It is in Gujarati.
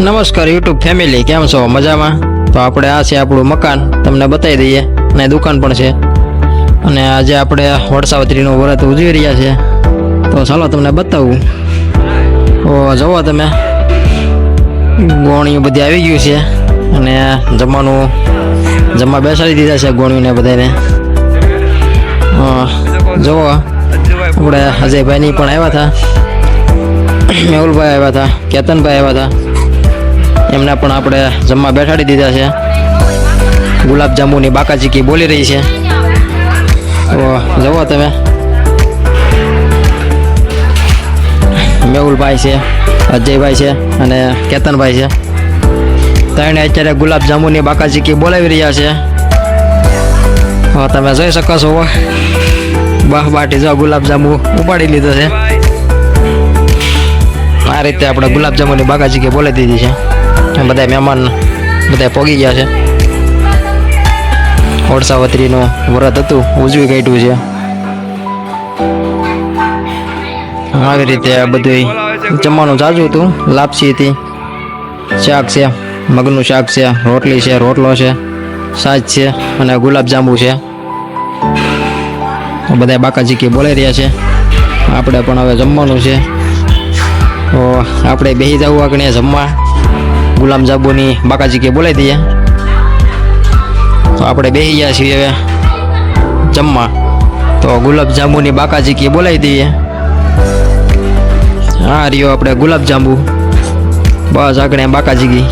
નમસ્કાર યુટ્યુબ ફેમિલી કેમ છો? મજામાં? તો આપણે આ છે આપણું મકાન. તમને બતાવી દઈએ. અને દુકાન પણ છે. અને આજે આપણે વડસાવત્રીનું વ્રત ઉજવી રહ્યા છે. તો ચાલો તમને બતાવું. તો જુઓ તમે. ગોણીઓ બધી આવી ગયું છે. અને જમવાનું જમવા બેસાડી દીધા છે ગોણીઓને બધાને જુઓ. આપણે અજયભાઈની પણ આવ્યા હતા. મેહુલભાઈ આવ્યા હતા, કેતનભાઈ આવ્યા હતા. એમને પણ આપણે જમવા બેઠાડી દીધા છે. ગુલાબ જાંબુની બાકાચીકી બોલી રહી છે. જુઓ તમે. મેહુલભાઈ છે, અજયભાઈ છે અને કેતનભાઈ છે. ત્રણે અત્યારે ગુલાબ જાંબુની બાકાચીકી બોલાવી રહ્યા છે. તમે જોઈ શકો છો. બાહ બાટી જો ગુલાબ જાંબુ ઉપાડી લીધો છે. આ રીતે આપણે ગુલાબ જાંબુની બાકાચીકી બોલાવી દીધી છે. બધા મહેમાન બધા પોગી ગયા છે. ઓડસાવત્રીનું વ્રત હતું, ઉજવી કાઢ્યું છે. આવી રીતે આ બધું જમવાનું જાજુ હતું. લાપસી હતી. શાક છે, મગનું શાક છે, રોટલી છે, રોટલો છે, સાજ છે અને ગુલાબ જાંબુ છે બધા બાકાચીકી બોલાઈ રહ્યા છે. આપણે પણ હવે જમવાનું છે. તો આપણે બેસી જવું આગળ જમવા. ગુલાબ જાંબુની કે બોલાવી દઈએ. તો આપણે બેસી ગયા છીએ હવે જમવા. તો ગુલાબ જાંબુની બાકાચીકી બોલાવી દઈએ. હા, રહ્યો આપણે ગુલાબ જાંબુ. બસ આગળ બાકાચીકી